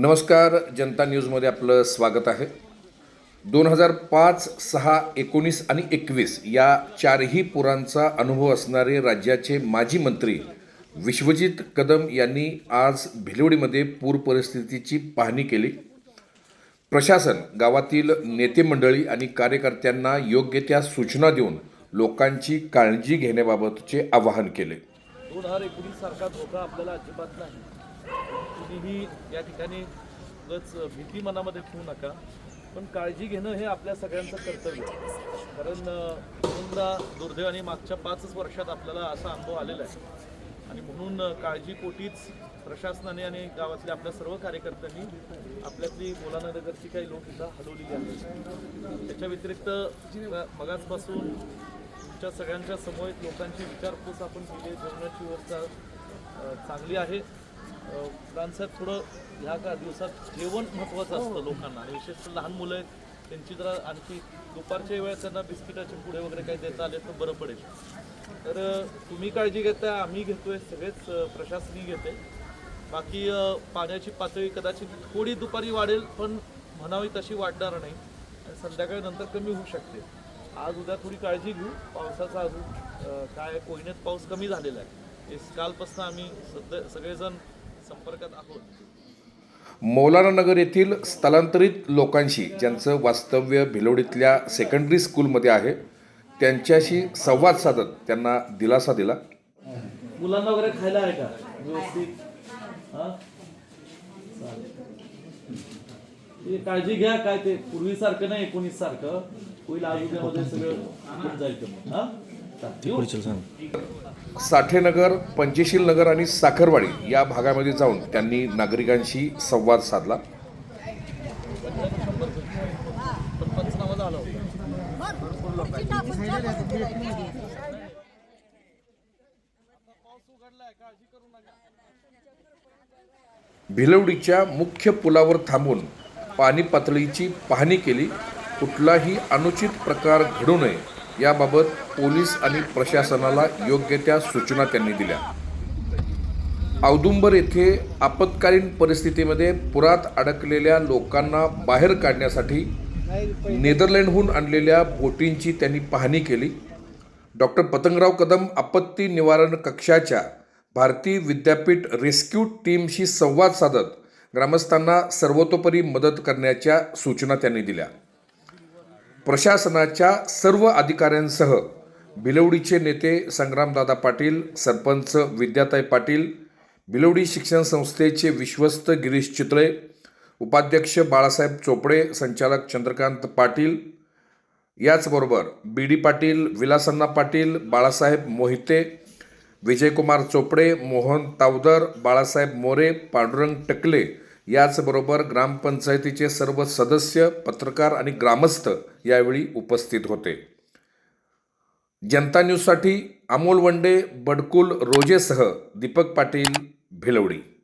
नमस्कार जनता न्यूजमध्ये आपलं स्वागत आहे. दोन हजार पाच सहा एकोणीस आणि एकवीस या चारही पुरांचा अनुभव असणारे राज्याचे माजी मंत्री विश्वजित कदम यांनी आज भिलवडीमध्ये पूर परिस्थितीची पाहणी केली. प्रशासन गावातील नेते मंडळी आणि कार्यकर्त्यांना योग्य त्या सूचना देऊन लोकांची काळजी घेण्याबाबतचे आवाहन केले. दोन हजार एकोणीस सारखा धोका आपल्याला अजिबात नाही. कुणीही या ठिकाणी उगाच भीती मनामध्ये ठेवू नका. पण काळजी घेणं हे आपल्या सगळ्यांचं कर्तव्य आहे. कारण दोनदा दुर्दैवाने मागच्या पाचच वर्षात आपल्याला असा अनुभव आलेला आहे. आणि म्हणून काळजीपोटीच प्रशासनाने आणि गावातल्या आपल्या सर्व कार्यकर्त्यांनी आपल्यातली मुलानगरची काही लोक इथं हलवलेली आहेत. त्याच्या व्यतिरिक्त मगाचपासून तुमच्या सगळ्यांच्या समोर लोकांची विचारपूस आपण केली. जेवणाची व्यवस्था चांगली आहे. रानसाहेब थोडं ह्या का दिवसात जेवण महत्त्वाचं असतं लोकांना. आणि विशेषतः लहान मुलं आहेत त्यांची जरा आणखी दुपारच्या वेळेत त्यांना बिस्किटाचे पुढे वगैरे काही देता आले तर बरं पडेल. तर तुम्ही काळजी घेता आम्ही घेतोय सगळेच अ, प्रशासनही घेते. बाकी पाण्याची पातळी कदाचित थोडी दुपारी वाढेल पण म्हणावी तशी वाढणार नाही. आणि संध्याकाळी नंतर कमी होऊ शकते. आज उद्या थोडी काळजी घेऊ पावसाचा अजून काय कोयनेत पाऊस कमी झालेला आहे. हे कालपासून आम्ही सध्या सगळेजण संपर्कात आहोत? मौलाना नगर येथील स्थलांतरित लोकांशी ज्यांचं वास्तव्य भिलोडीतल्या सेकंडरी स्कूलमध्ये आहे त्यांच्याशी संवाद साधत त्यांना दिलासा दिला. मुलांना वगैरे खायला आहे का? व्यवस्थित? हा? काळजी घ्या काय ते पूर्वीसारखं नाही एकोणीस सारखं होईल आज उद्यामध्ये सगळं जाईल कमी. हा? साठेनगर पंचशील नगर आणि साखरवाडी या भागामध्ये जाऊन त्यांनी नागरिकांशी संवाद साधला. भिलवडीच्या मुख्य पुलावर थांबून पाणी पातळीची पाहणी केली. कुठलाही अनुचित प्रकार घडू नये. याबाबत पोलीस आणि प्रशासनाला योग्य त्या सूचना त्यांनी दिल्या. औदुंबर येथे आपत्कालीन परिस्थितीमध्ये पुरात अडकलेल्या लोकांना बाहेर काढण्यासाठी नेदरलँडहून आणलेल्या बोटींची त्यांनी पाहणी केली. डॉक्टर पतंगराव कदम आपत्ती निवारण कक्षाच्या भारतीय विद्यापीठ रेस्क्यू टीमशी संवाद साधत ग्रामस्थांना सर्वतोपरी मदत करण्याच्या सूचना त्यांनी दिल्या. प्रशासनाच्या सर्व अधिकाऱ्यांसह बिलवडीचे नेते संग्रामदादा पाटील सरपंच विद्याताई पाटील बिलवडी शिक्षण संस्थेचे विश्वस्त गिरीश चितळे उपाध्यक्ष बाळासाहेब चोपडे संचालक चंद्रकांत पाटील याचबरोबर बी डी पाटील विलासन्ना पाटील बाळासाहेब मोहिते विजयकुमार चोपडे मोहन तावदर बाळासाहेब मोरे पांडुरंग टकले याचबरोबर ग्रामपंचायतीचे सर्व सदस्य पत्रकार आणि ग्रामस्थ यावेळी उपस्थित होते. जनता न्यूजसाठी अमोल वंडे बडकुल रोजेसह दीपक पाटील भिलवडी.